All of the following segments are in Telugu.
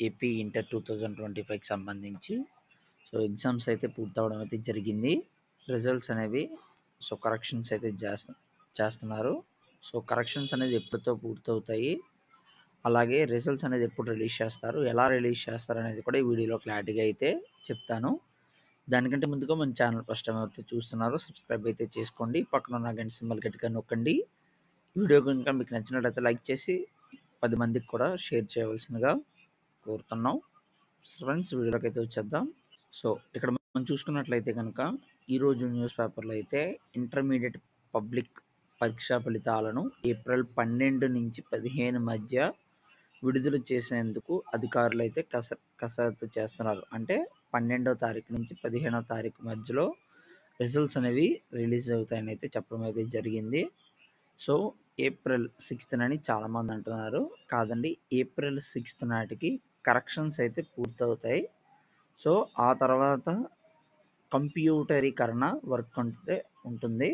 AP inter two thousand twenty ఫైవ్కి సంబంధించి. సో ఎగ్జామ్స్ అయితే పూర్తవడం అయితే జరిగింది. రిజల్ట్స్ అనేవి సో కరెక్షన్స్ అయితే చేస్తున్నారు. సో కరెక్షన్స్ అనేది ఎప్పుడుతో పూర్తవుతాయి? అలాగే రిజల్ట్స్ అనేది ఎప్పుడు రిలీజ్ చేస్తారు? ఎలా రిలీజ్ చేస్తారు అనేది కూడా ఈ వీడియోలో క్లారిటీగా అయితే చెప్తాను. దానికంటే ముందుగా మన ఛానల్ ఫస్ట్ టైం అయితే చూస్తున్నారు సబ్స్క్రైబ్ అయితే చేసుకోండి. పక్కన ఉన్న గంట సింబల్ గట్టిగా నొక్కండి. వీడియో కనుక మీకు నచ్చినట్లయితే లైక్ చేసి పది మందికి కూడా షేర్ చేయవలసిందిగా కోరుతున్నాం. ఫ్రెండ్స్ వీడియోలోకి అయితే వచ్చేద్దాం. సో ఇక్కడ మనం చూసుకున్నట్లయితే కనుక ఈరోజు న్యూస్ పేపర్లో అయితే ఇంటర్మీడియట్ పబ్లిక్ పరీక్షా ఫలితాలను ఏప్రిల్ పన్నెండు నుంచి పదిహేను మధ్య విడుదల చేసేందుకు అధికారులు అయితే కస కసరత్తు చేస్తున్నారు. అంటే పన్నెండో తారీఖు నుంచి పదిహేనో తారీఖు మధ్యలో రిజల్ట్స్ అనేవి రిలీజ్ అవుతాయని అయితే చెప్పడం అయితే జరిగింది. సో ఏప్రిల్ సిక్స్త్ అని చాలామంది అంటున్నారు. కాదండి ఏప్రిల్ సిక్స్త్ నాటికి కరెక్షన్స్ అయితే పూర్తవుతాయి. సో ఆ తర్వాత కంప్యూటరీకరణ వర్క్ అయితే ఉంటుంది.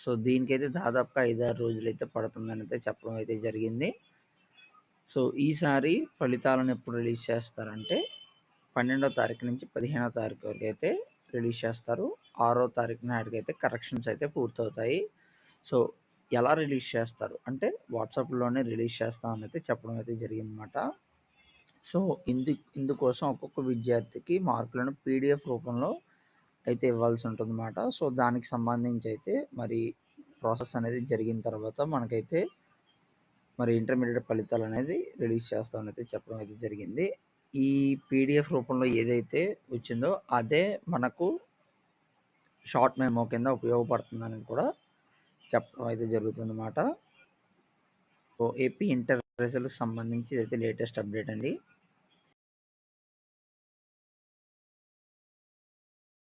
సో దీనికైతే దాదాపుగా ఐదారు రోజులు అయితే పడుతుందని అయితే చెప్పడం అయితే జరిగింది. సో ఈసారి ఫలితాలను ఎప్పుడు రిలీజ్ చేస్తారంటే పన్నెండో తారీఖు నుంచి పదిహేనో తారీఖు వరకు అయితే రిలీజ్ చేస్తారు. ఆరో తారీఖు నాటికైతే కరెక్షన్స్ అయితే పూర్తవుతాయి. సో ఎలా రిలీజ్ చేస్తారు? అంటే వాట్సాప్లోనే రిలీజ్ చేస్తామని అయితే చెప్పడం అయితే జరిగిందన్నమాట. సో ఇందు ఇందుకోసం ఒక్కొక్క విద్యార్థికి మార్కులను పీడిఎఫ్ రూపంలో అయితే ఇవ్వాల్సి ఉంటుంది అన్నమాట సో దానికి సంబంధించి అయితే మరి ప్రాసెస్ అనేది జరిగిన తర్వాత మనకైతే మరి ఇంటర్మీడియట్ ఫలితాలు అనేది రిలీజ్ చేస్తామని అయితే చెప్పడం అయితే జరిగింది. ఈ పీడిఎఫ్ రూపంలో ఏదైతే వచ్చిందో అదే మనకు షార్ట్ మెమో కింద ఉపయోగపడుతుందని కూడా చెప్పడం అయితే జరుగుతుందన్నమాట. సో ఏపీ ఇంటర్ రిజల్ట్ సంబంధించి అయితే లేటెస్ట్ అప్డేట్ అండి.